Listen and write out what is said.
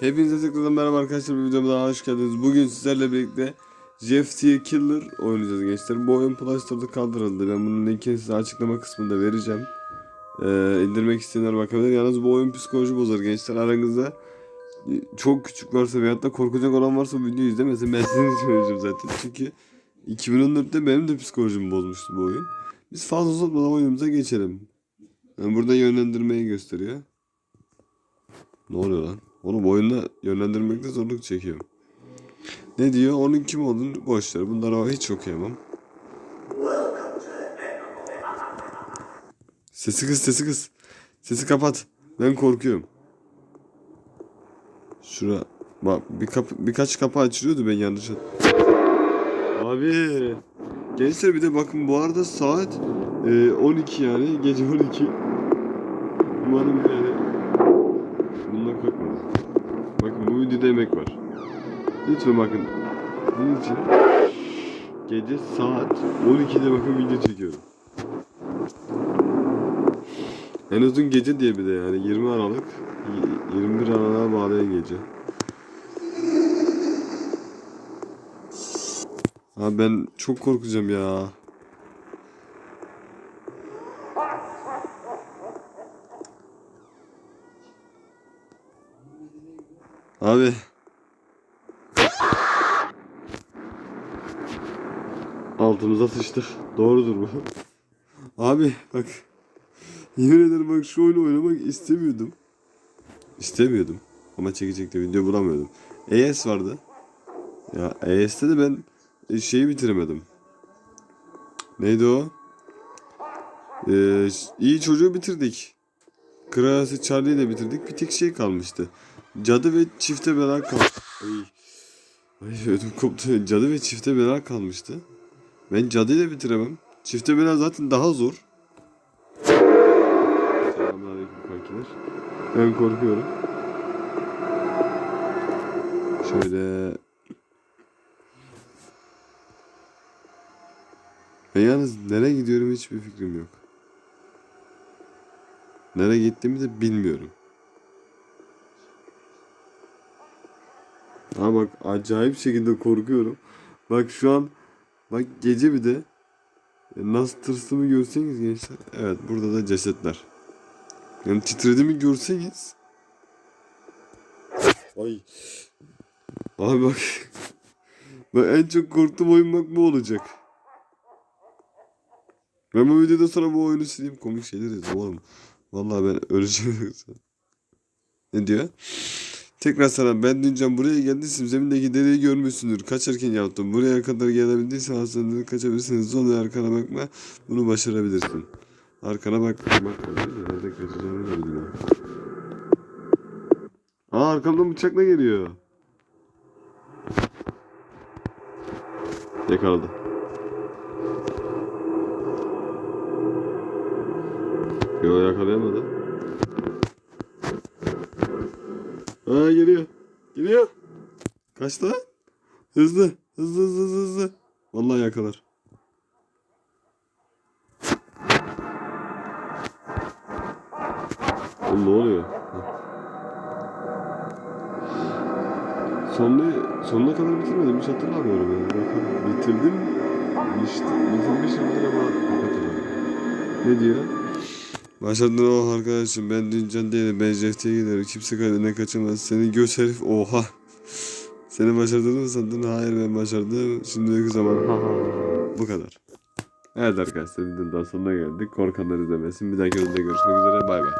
Hepinize tekrardan merhaba arkadaşlar. Bir videoma daha hoş geldiniz. Bugün sizlerle birlikte Jeff Tier Killer oynayacağız gençler. Bu oyun Play Store'da kaldırıldı. Ben bunun linkini size açıklama kısmında vereceğim. Ee, indirmek isteyenler bakabilir. Yalnız bu oyun psikoloji bozar gençler. Aranızda çok küçük varsa veyahut da korkacak olan varsa bu videoyu izlemesin. Ben sizin oynayacağım zaten. Çünkü 2014'te benim de psikolojimi bozmuştu bu oyun. Biz fazla uzatmadan oyunumuza geçelim. Yani burada yönlendirmeyi gösteriyor. Ne oluyor lan? Oğlum oyunda yönlendirmekte zorluk çekiyorum. Ne diyor? Onun kim olduğunu boş ver. Bunları hiç okuyamam. Sesi kız, sesi kız. Sesi kapat. Ben korkuyorum. Şura bak bir kapı, birkaç kapı açılıyordu ben yanlış Abi gençler bir de bakın bu arada saat e, 12 yani gece 12. Umarım yani bundan korkmadım. Bakın bu videoda emek var. Lütfen bakın. Bunun için gece saat 12'de bakın video çekiyorum. En uzun gece diye bir de yani 20 Aralık y- 21 Aralık'a bağlayan gece. Abi ben çok korkacağım ya. Abi. Altımıza sıçtık. Doğrudur bu. Abi bak. Yemin ederim bak şu oyunu oynamak istemiyordum. İstemiyordum. Ama çekecek de video bulamıyordum. ES vardı. Ya ES'te de ben şeyi bitiremedim. Neydi o? Ee, iyi çocuğu bitirdik. Kraliçe Charlie'yi de bitirdik. Bir tek şey kalmıştı. Cadı ve çifte bela kal. Ay. Ay ödüm koptu. Cadı ve çifte bela kalmıştı. Ben cadıyı da bitiremem. Çifte bela zaten daha zor. Selamünaleyküm kankiler. Ben korkuyorum. Şöyle Ben yalnız nereye gidiyorum hiçbir fikrim yok. Nereye gittiğimi de bilmiyorum. Ha bak acayip şekilde korkuyorum. Bak şu an bak gece bir de e, nasıl tırstığımı görseniz gençler. Evet burada da cesetler. Yani titrediğimi görseniz. Ay. Abi bak. Bak en çok korktuğum oyun bak bu olacak. Ben bu videoda sonra bu oyunu sileyim komik şeyler yazayım oğlum. Vallahi ben öleceğim yoksa. Ne diyor? Tekrar sana ben dün buraya geldiysem zemindeki deliği görmüşsündür. Kaçarken yaptım. Buraya kadar gelebildiysen hastaneleri kaçabilirsin. Sonra arkana bakma. Bunu başarabilirsin. Arkana bak. Bak nerede kaçacağını da bilmiyorum. Aa arkamdan bıçakla geliyor. Yakaladı. Yo yakalayamadı. Aa geliyor. Geliyor. Kaçtı lan? Hızlı. Hızlı hızlı hızlı hızlı. Vallahi yakalar. Oğlum ne oluyor? Heh. Sonunu, sonuna kadar bitirmedim. Hiç hatırlamıyorum yani. Bakalım. Bitirdim. Bitirmişimdir ama hatırlamıyorum. Ne diyor? Başladın o arkadaşım ben dün can değilim ben Jefte'ye giderim kimse kalene kaçamaz seni göz herif oha. Seni başardığını mı sandın? Hayır ben başardım. Şimdi uyku zamanı ha ha ha. bu kadar. Evet arkadaşlar videonun daha sonuna geldik. Korkanlar izlemesin. Bir dahaki videoda görüşmek üzere. Bay bay